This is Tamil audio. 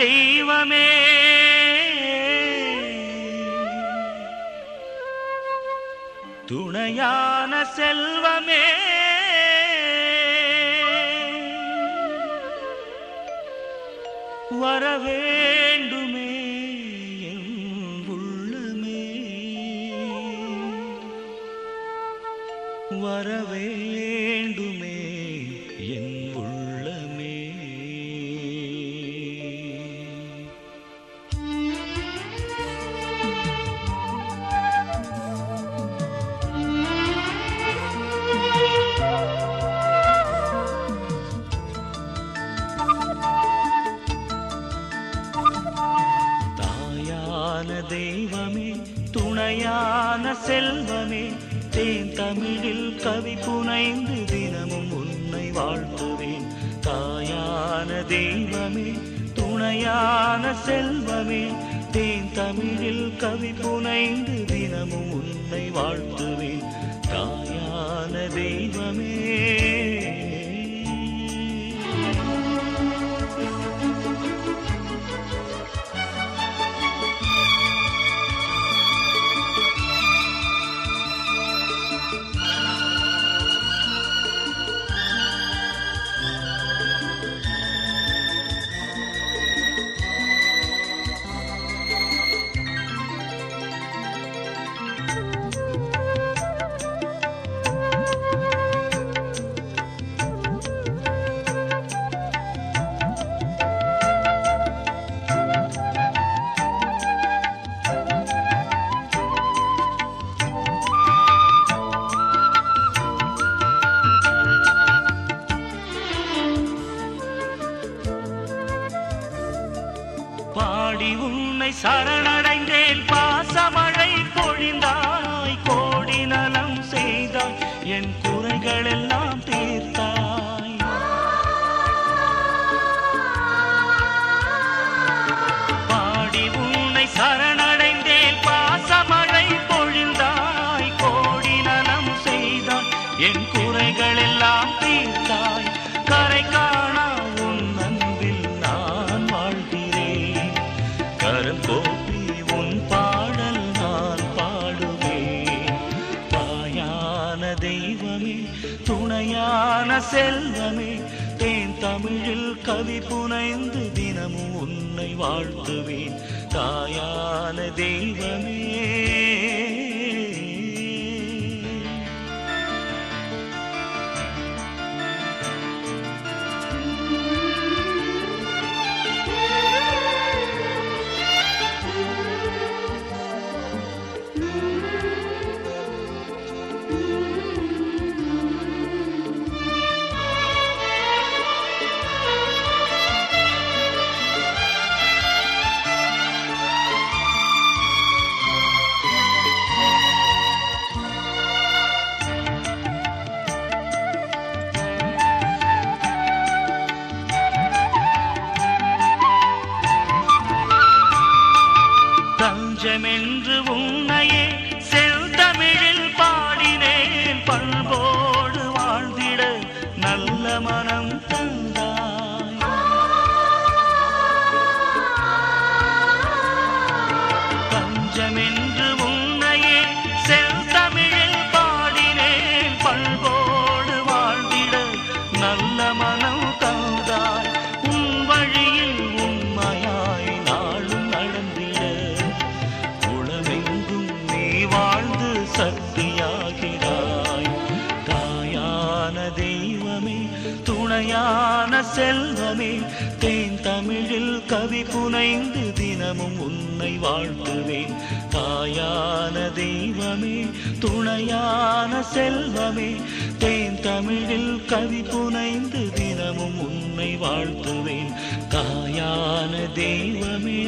தெய்வமே. துணையான செல்வமே. வரவேண்டுமே உள்ளமே வரவேண்டுமே துணையான செல்வமே தேன் தமிழில் கவி புனைந்து தினமும் உன்னை வாழ்த்துவேன். தாயான தெய்வமே துணையான செல்வமே தேன் தமிழில் கவி புனைந்து தினமும் உன்னை வாழ்த்துவேன். உன்னை சரணடைந்தேன். பாசமழை பொழிந்தாய். கோடி நலம் செய்தாய். என் குறைகள் எல்லாம் தீர்த்தாய். பாடி உன்னை சரணடைந்தேன். பாசமழை பொழிந்தாய். கோடி நலம் செய்தாய். என் கரம் உன் பாடல் நான் பாடுவேன். தாயான தெய்வமே துணையான செல்வமே தேன் தமிழில் கவி புனைந்து தினமும் உன்னை வாழ்த்துவேன். தாயான தெய்வமே தஞ்சமென்று உன்னையே துணையான செல்வமே தேன் தமிழில் கவி புனைந்து தினமும் உன்னை வாழ்த்துவேன். தாயான தெய்வமே துணையான செல்வமே தேன் தமிழில் கவி புனைந்து தினமும் உன்னை வாழ்த்துவேன். தாயான தெய்வமே.